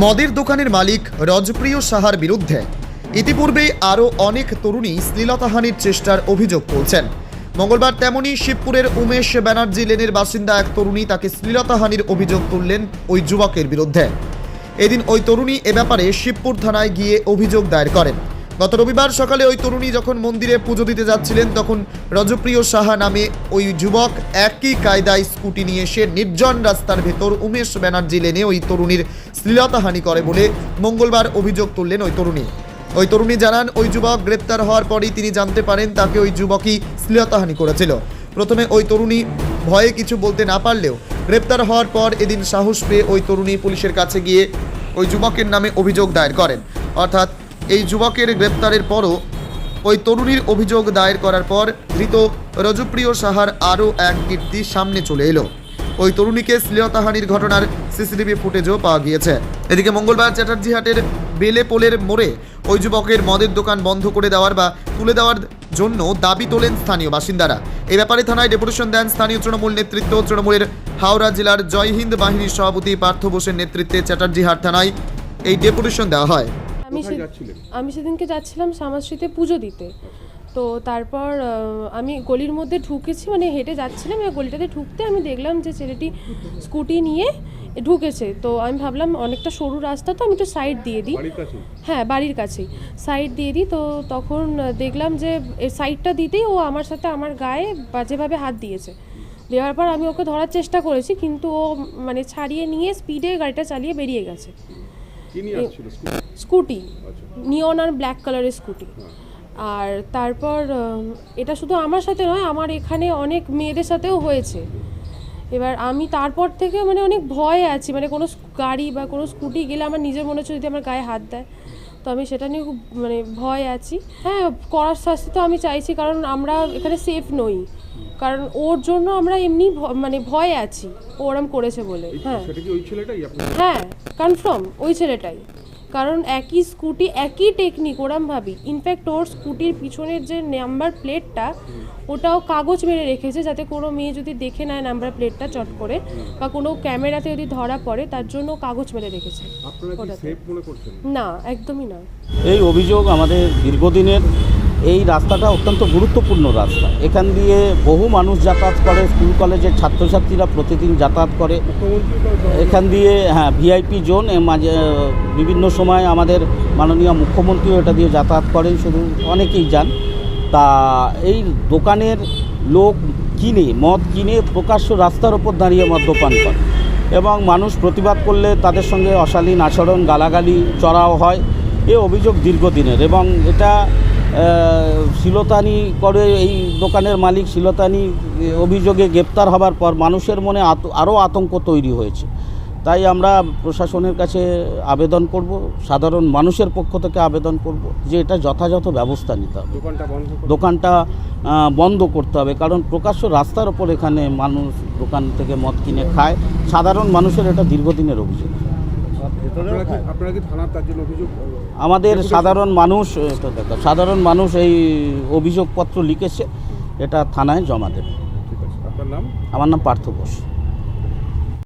মদের দোকানের মালিক রজপ্রিয় সাহার বিরুদ্ধে। ইতিপূর্বে আরও অনেক তরুণী শ্লীলতাহানির চেষ্টার অভিযোগ করছেন মঙ্গলবার তেমনই শিবপুরের উমেশ ব্যানার্জি লেনের বাসিন্দা এক তরুণী তাকে শ্লীলতাহানির অভিযোগ তুললেন ওই যুবকের বিরুদ্ধে। এদিন ওই তরুণী এ ব্যাপারে শিবপুর থানায় গিয়ে অভিযোগ দায়ের করেন। গত রবিবার সকালে ওই তরুণী যখন মন্দিরে পুজো দিতে যাচ্ছিলেন, তখন রজপ্রিয় সাহা নামে ওই যুবক একই কায়দায় স্কুটি নিয়ে এসে নির্জন রাস্তার ভেতর উমেশ ব্যানার্জি লেনে ওই তরুণীর শ্লীলতাহানি করে বলে মঙ্গলবার অভিযোগ তুললেন ওই তরুণী। ওই তরুণী জানান, ওই যুবক গ্রেপ্তার হওয়ার পরই তিনি জানতে পারেন তাকে ওই যুবকই শ্লীলতাহানি করেছিল। প্রথমে ওই তরুণী ভয়ে কিছু বলতে না পারলেও গ্রেপ্তার হওয়ার পর এদিন সাহস পেয়ে ওই তরুণী পুলিশের কাছে গিয়ে ওই যুবকের নামে অভিযোগ দায়ের করেন। অর্থাৎ এই যুবকের গ্রেপ্তারের পরও ওই তরুণীর অভিযোগ দায়ের করার পর ধৃত রজপ্রিয় সাহার আরও এক কীর্তি সামনে চলে এলো। ওই তরুণীকে শ্লীলতাহানির ঘটনার সিসিটিভি ফুটেজও পাওয়া গিয়েছে। এদিকে মঙ্গলবার চ্যাটার্জিহাটের বেলে পোলের মোড়ে ওই যুবকের মদের দোকান বন্ধ করে দেওয়ার বা তুলে দেওয়ার জন্য দাবি তোলেন স্থানীয় বাসিন্দারা। এই ব্যাপারে থানায় ডেপুটেশন দেন স্থানীয় তৃণমূল নেতৃত্ব তৃণমূলের হাওড়া জেলার জয় হিন্দ বাহিনীর সভাপতি পার্থ বোসের নেতৃত্বে চ্যাটার্জিহাট থানায় এই ডেপুটেশন দেওয়া হয়। আমি সে- আমি সেদিনকে যাচ্ছিলাম সামাশ্রীতে পুজো দিতে। তো তারপর আহ, আমি গলির মধ্যে ঢুকেছি মানে হেঁটে যাচ্ছিলাম এবার গলিটাতে ঢুকতে আমি দেখলাম যে ছেলেটি স্কুটি নিয়ে ঢুকেছে। তো আমি ভাবলাম অনেকটা সরু রাস্তা তো আমি একটু সাইড দিয়ে দিই। বাড়ির কাছে হ্যাঁ বাড়ির কাছেই। সাইড দিয়ে দিই তো তখন দেখলাম যে সাইডটা দিতেই ও আমার সাথে আমার গায়ে বাজেভাবে হাত দিয়েছে। দেওয়ার পর আমি ওকে ধরার চেষ্টা করেছি কিন্তু ও মানে ছাড়িয়ে নিয়ে স্পিডে গাড়িটা চালিয়ে বেরিয়ে গেছে। স্কুটি? আচ্ছা। নিয়ন আর ব্ল্যাক কালারের স্কুটি। আর তারপর এটা শুধু আমার সাথে নয় আমার এখানে অনেক মেয়েদের সাথেও হয়েছে। এবার আমি তারপর থেকে মানে অনেক ভয়ে আছি মানে কোনো গাড়ি বা কোনো স্কুটি গেলে আমার নিজের মনে হচ্ছে যদি আমার গায়ে হাত দেয়। তো আমি সেটা নিয়ে খুব মানে ভয় আছি। হ্যাঁ করার শাস্তি তো আমি চাইছি কারণ আমরা এখানে সেফ নই। কারণ ওর জন্য আমরা এমনি ভ- মানে ভয়ে আছি ও ওরম করেছে বলে হ্যাঁ। সেটা কি ওই ছেলেটাই আপনার হ্যাঁ কনফার্ম ওই ছেলেটাই। কারণ একই স্কুটি একই টেকনিক ওরম ভাবি। ইনফ্যাক্ট ওর স্কুটির পিছনের যে নাম্বার প্লেটটা ওটাও কাগজ মেরে রেখেছে যাতে কোনো মেয়ে যদি দেখে নেয় নাম্বার প্লেটটা চট করে বা কোনো ক্যামেরাতে যদি ধরা পড়ে তার জন্য কাগজ মেরে রেখেছে আপনারা কি ওটাতে। সেফ মনে করছেন? না একদমই না। এই অভিযোগ আমাদের দীর্ঘদিনের এই রাস্তাটা অত্যন্ত গুরুত্বপূর্ণ রাস্তা। এখান দিয়ে বহু মানুষ যাতায়াত করে, স্কুল কলেজের ছাত্রছাত্রীরা প্রতিদিন যাতায়াত করে। এখান দিয়ে হ্যাঁ ভিআইপি জোন মাঝে, বিভিন্ন সময় আমাদের মাননীয় মুখ্যমন্ত্রীও এটা দিয়ে যাতায়াত করেন, শুধু অনেকেই যান। তা এই দোকানের লোক কিনে, মদ কিনে প্রকাশ্য রাস্তার ওপর দাঁড়িয়ে মদ্যপান করে। এবং মানুষ প্রতিবাদ করলে তাদের সঙ্গে অশালীন আচরণ, গালাগালি, চড়াও হয়। এ অভিযোগ দীর্ঘদিনের এবং এটা শিলতানি করে এই দোকানের মালিক শিলতানি অভিযোগে গ্রেপ্তার হবার পর মানুষের মনে আরও আতঙ্ক তৈরি হয়েছে। তাই আমরা প্রশাসনের কাছে আবেদন করব সাধারণ মানুষের পক্ষ থেকে আবেদন করব যে এটা যথাযথ ব্যবস্থা নিতে হবে। দোকানটা বন্ধ করতে হবে কারণ প্রকাশ্য রাস্তার ওপর এখানে মানুষ দোকান থেকে মদ কিনে খায়। সাধারণ মানুষের এটা দীর্ঘদিনের অভিযোগ। আমাদের সাধারণ মানুষ সাধারণ মানুষ এই অভিযোগপত্র লিখেছে এটা থানায় জমা দেবে। ঠিক আছে। আপনার নাম? আমার নাম পার্থ বোস